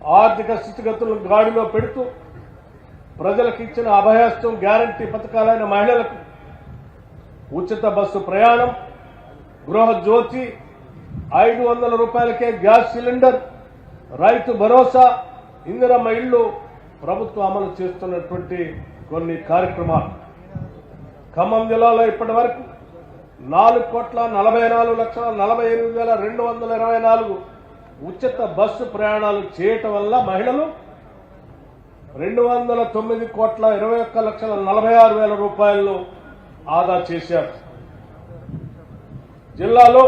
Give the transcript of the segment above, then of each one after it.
ఆర్థిక స్థితిగతులను గాడిలో పెడుతూ ప్రజలకు ఇచ్చిన అభయాస్తం గ్యారంటీ పథకాలైన మహిళలకు ఉచిత బస్సు ప్రయాణం గృహ జ్యోతి ఐదు వందల రూపాయలకే గ్యాస్ సిలిండర్ రైతు భరోసా ఇందిరమ్మ ఇళ్ళు ప్రభుత్వం అమలు చేస్తున్నటువంటి కొన్ని కార్యక్రమాలు. ఖమ్మం జిల్లాలో ఇప్పటి వరకు నాలుగు కోట్ల నలభై నాలుగు లక్షల నలభై ఎనిమిది వేల రెండు వందల ఇరవై నాలుగు ఉచిత బస్సు ప్రయాణాలు చేయటం వల్ల మహిళలు రెండు వందల తొమ్మిది కోట్ల ఇరవై ఒక్క లక్షల నలభై ఆరు వేల రూపాయలను ఆదా చేశారు. జిల్లాలో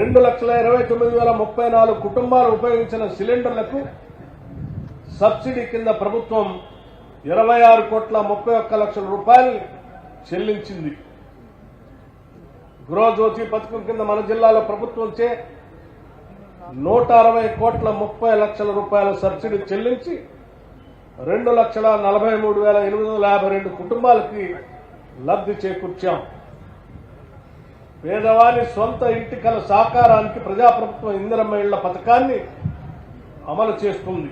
రెండు లక్షల ఇరవై తొమ్మిది వేల ముప్పై నాలుగు కుటుంబాలు ఉపయోగించిన సిలిండర్లకు సబ్సిడీ కింద ప్రభుత్వం ఇరవై ఆరు కోట్ల ముప్పై ఒక్క లక్షల రూపాయలు చెల్లించింది. గృహజ్యోతి పథకం కింద మన జిల్లాలో ప్రభుత్వంచే నూట అరవై కోట్ల ముప్పై లక్షల రూపాయల సబ్సిడీ చెల్లించి రెండు లక్షల నలభై మూడు వేల ఎనిమిది వందల యాభై రెండు కుటుంబాలకి లబ్ధి చేకూర్చాం. పేదవాని సొంత ఇంటి కల సాకారానికి ప్రజాప్రభుత్వం ఇందిరమ్మ ఇళ్ళ పథకాన్ని అమలు చేస్తుంది.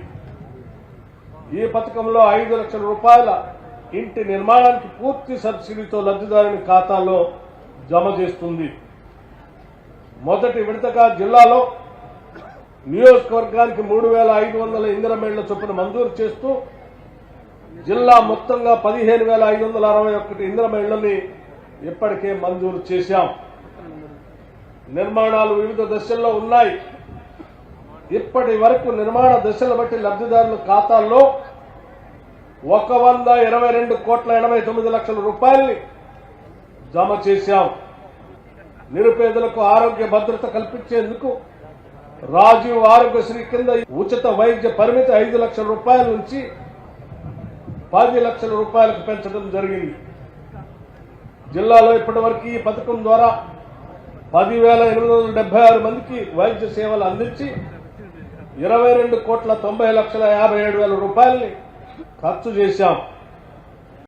ఈ పథకంలో ఐదు లక్షల రూపాయల ఇంటి నిర్మాణానికి పూర్తి సబ్సిడీతో లబ్ధిదారుని ఖాతాలో జమ చేస్తుంది. మొదటి విడతగా జిల్లాలో నియోజకవర్గానికి మూడు వేల ఐదు వందల ఇందిరమేళ్ళ చొప్పున మంజూరు చేస్తూ జిల్లా మొత్తంగా పదిహేను వేల ఐదు వందల అరవై ఒకటి ఇందిరమేళ్ళని ఇప్పటికే మంజూరు చేశాం. నిర్మాణాలు వివిధ దశల్లో ఉన్నాయి. ఇప్పటి వరకు నిర్మాణ దశలు బట్టి లబ్ధిదారుల ఖాతాల్లో ఒక వంద ఇరవై రెండు కోట్ల ఎనభై తొమ్మిది లక్షల రూపాయల్ని జమ చేశాం నిరుపేదలకు ఆరోగ్య భద్రత కల్పించేందుకు రాజీవ్ ఆరోగ్యశ్రీ కింద ఉచిత వైద్య పరిమితి ఐదు లక్షల రూపాయల నుంచి పది లక్షల రూపాయలకు పెంచడం జరిగింది. జిల్లాలో ఇప్పటివరకు ఈ పథకం ద్వారా పదివేల ఎనిమిది వందల డెబ్బై ఆరు మందికి వైద్య సేవలు అందించి ఇరవై రెండు కోట్ల తొంభై లక్షల యాభై ఏడు వేల రూపాయల్ని ఖర్చు చేశాం.